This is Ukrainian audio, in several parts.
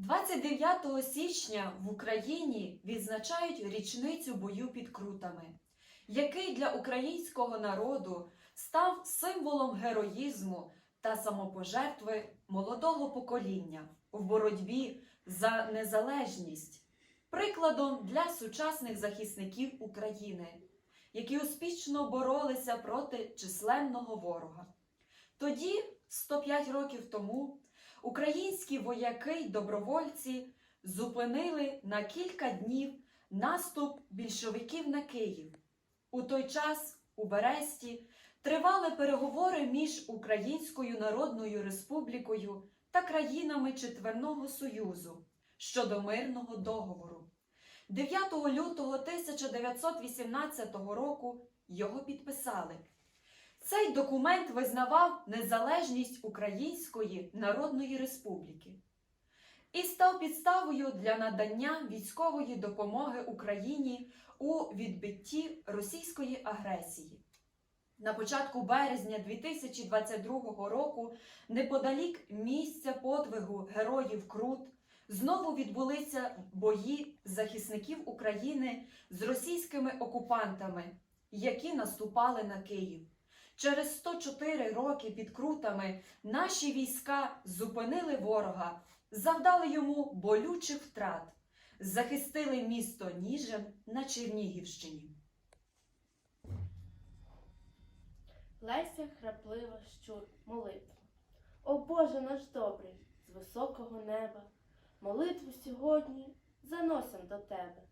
29 січня в Україні відзначають річницю бою під Крутами, який для українського народу став символом героїзму та самопожертви молодого покоління в боротьбі за незалежність, прикладом для сучасних захисників України, які успішно боролися проти численного ворога. Тоді, 105 років тому, українські вояки й добровольці зупинили на кілька днів наступ більшовиків на Київ. У той час у Бересті тривали переговори між Українською Народною Республікою та країнами Четверного Союзу щодо мирного договору. 9 лютого 1918 року його підписали. Цей документ визнавав незалежність Української Народної Республіки і став підставою для надання військової допомоги Україні у відбитті російської агресії. На початку березня 2022 року, неподалік місця подвигу героїв Крут, знову відбулися бої захисників України з російськими окупантами, які наступали на Київ. Через 104 роки під крутами наші війська зупинили ворога, завдали йому болючих втрат, захистили місто Ніжин на Чернігівщині. Леся храплива щур молитва. О Боже наш добрий, з високого неба, молитву сьогодні заносим до тебе,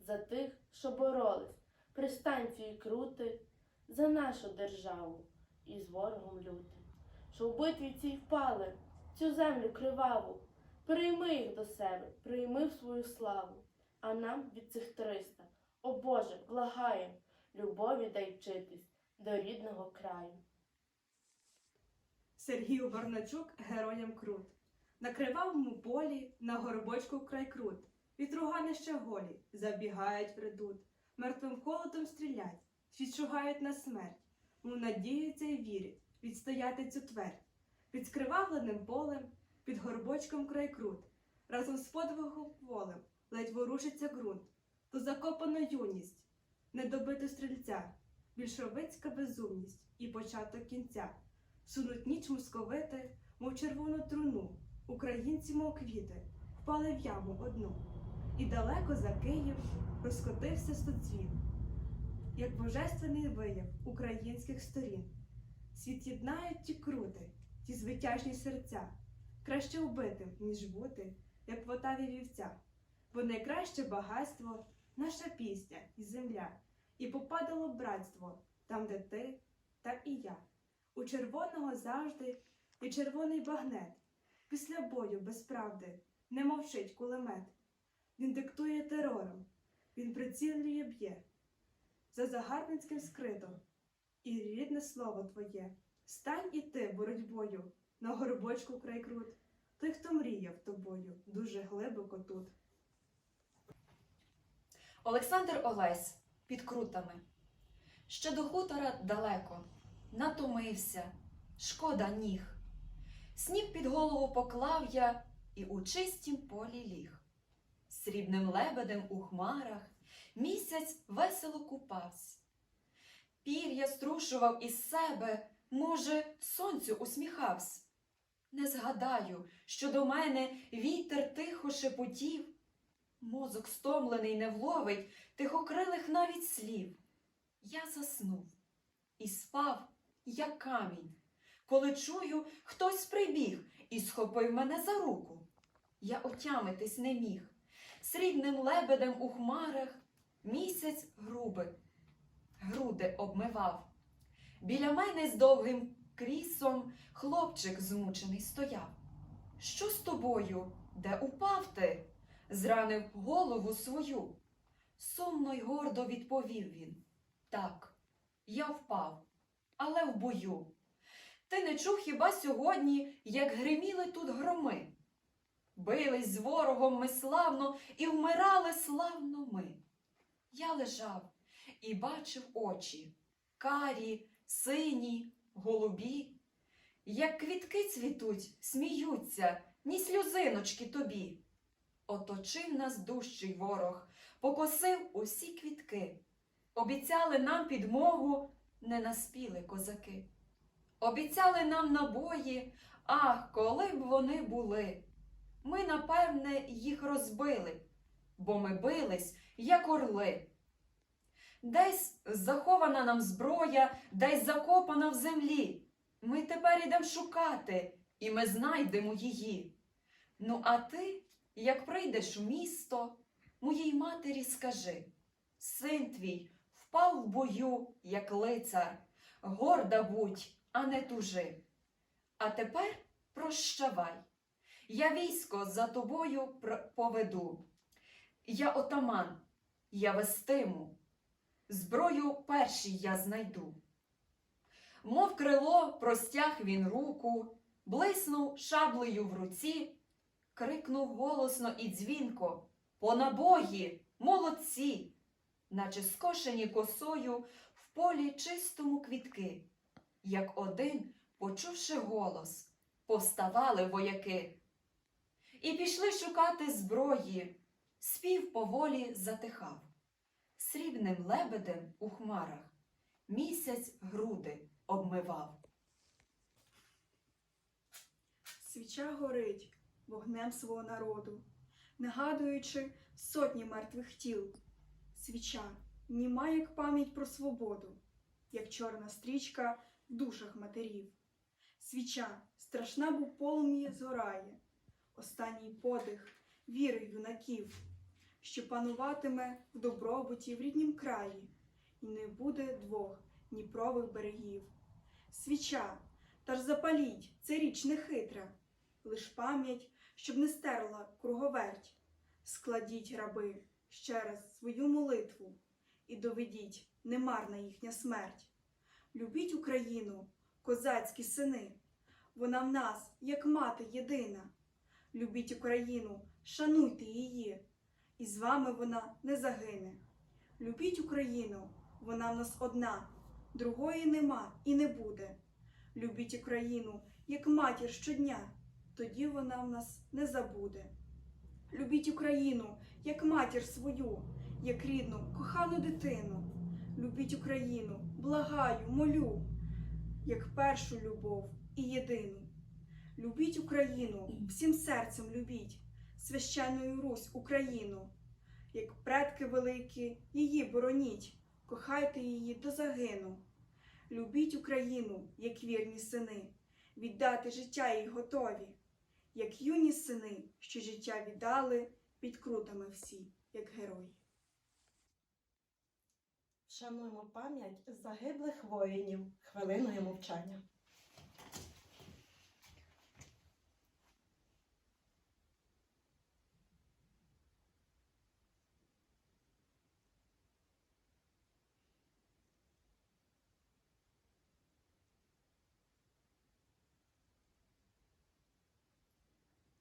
за тих, що боролись при станції крути, за нашу державу і з ворогом лютим, що в битві цій впали, цю землю криваву, прийми їх до себе, прийми в свою славу, а нам від цих триста, о Боже, благаєм, любові дай вчитись до рідного краю. Сергій Оборначук героям крут. На кривавому полі, на горбочку край крут. Вітругани ще голі, забігають в редут, мертвим холодом стрілять, відшугають на смерть, мов надіються й вірять відстояти цю твердь. Під скривавленим полем, під горбочком край крут, разом з подвигом волем ледь ворушиться ґрунт, ту закопану юність, недобиту стрільця, більшовицька безумність і початок кінця. Сунуть ніч московити, мов червону труну, українці, мов квіти, впали в яму одну. І далеко за Київ розкотився стоцвіт, як божественний вияв українських сторін. Світ єднають ті крути, ті звитяжні серця, краще вбитим, ніж бути, як в отаві вівця, бо найкраще багатство наша пісня і земля, і попадало братство там, де ти, та і я. У червоного завжди і червоний багнет. Після бою без правди не мовчить кулемет. Він диктує терором, він прицілює б'є. За загарбницьким скритом і рідне слово твоє. Стань і ти боротьбою на горбочку край крут. Той, хто мріяв тобою, дуже глибоко тут. Олександр Олесь під крутами. Ще до хутора далеко, натомився, шкода ніг. Сніг під голову поклав я і у чистім полі ліг. Срібним лебедем у хмарах місяць весело купавсь. Пір'я струшував із себе, може, сонцю усміхавсь. Не згадаю, що до мене вітер тихо шепотів. Мозок стомлений не вловить тихокрилих навіть слів. Я заснув і спав, як камінь, коли чую, хтось прибіг і схопив мене за руку. Я отямитись не міг. Срібним лебедем у хмарах місяць груби, груди обмивав. Біля мене з довгим крісом хлопчик змучений стояв. Що з тобою? Де упав ти? Зранив голову свою. Сумно й гордо відповів він. Так, я впав, але в бою. Ти не чув хіба сьогодні, як гриміли тут громи? Бились з ворогом ми славно і вмирали славно ми. Я лежав і бачив очі, карі, сині, голубі, як квітки цвітуть, сміються, ні сльозиночки тобі. Оточив нас дужчий ворог, покосив усі квітки. Обіцяли нам підмогу, не наспіли козаки. Обіцяли нам набої, ах, коли б вони були. Ми, напевне, їх розбили, бо ми бились, як орли. Десь захована нам зброя, десь закопана в землі. Ми тепер ідем шукати, і ми знайдемо її. Ну, а ти, як прийдеш у місто, моїй матері скажи: син твій впав в бою, як лицар, горда будь, а не тужи. А тепер прощавай. Я військо за тобою поведу. Я отаман, я вестиму, зброю першій я знайду. Мов крило, простяг він руку, блиснув шаблею в руці, крикнув голосно і дзвінко По набої, молодці! Наче скошені косою в полі чистому квітки. Як один, почувши голос, повставали вояки. І пішли шукати зброї, спів поволі затихав. Срібним лебедем у хмарах місяць груди обмивав. Свіча горить вогнем свого народу, нагадуючи сотні мертвих тіл. Свіча німа як пам'ять про свободу, як чорна стрічка в душах матерів. Свіча страшна, бо полум'я згорає, останній подих віри юнаків, що пануватиме в добробуті в ріднім краї, і не буде двох Дніпрових берегів. Свіча, та ж запаліть, це річ не хитра, лиш пам'ять, щоб не стерла круговерть. Складіть, раби, ще раз свою молитву і доведіть, немарна їхня смерть. Любіть Україну, козацькі сини, вона в нас, як мати єдина. Любіть Україну, шануйте її, і з вами вона не загине. Любіть Україну, вона в нас одна, другої нема і не буде. Любіть Україну, як матір щодня, тоді вона в нас не забуде. Любіть Україну, як матір свою, як рідну, кохану дитину. Любіть Україну, благаю, молю, як першу любов і єдину. Любіть Україну, всім серцем любіть, священною Русь Україну, як предки великі, її бороніть, кохайте її до загину. Любіть Україну, як вірні сини, віддати життя їй готові, як юні сини, що життя віддали під крутами всі, як герої. Вшануємо пам'ять загиблих воїнів хвилиною мовчання.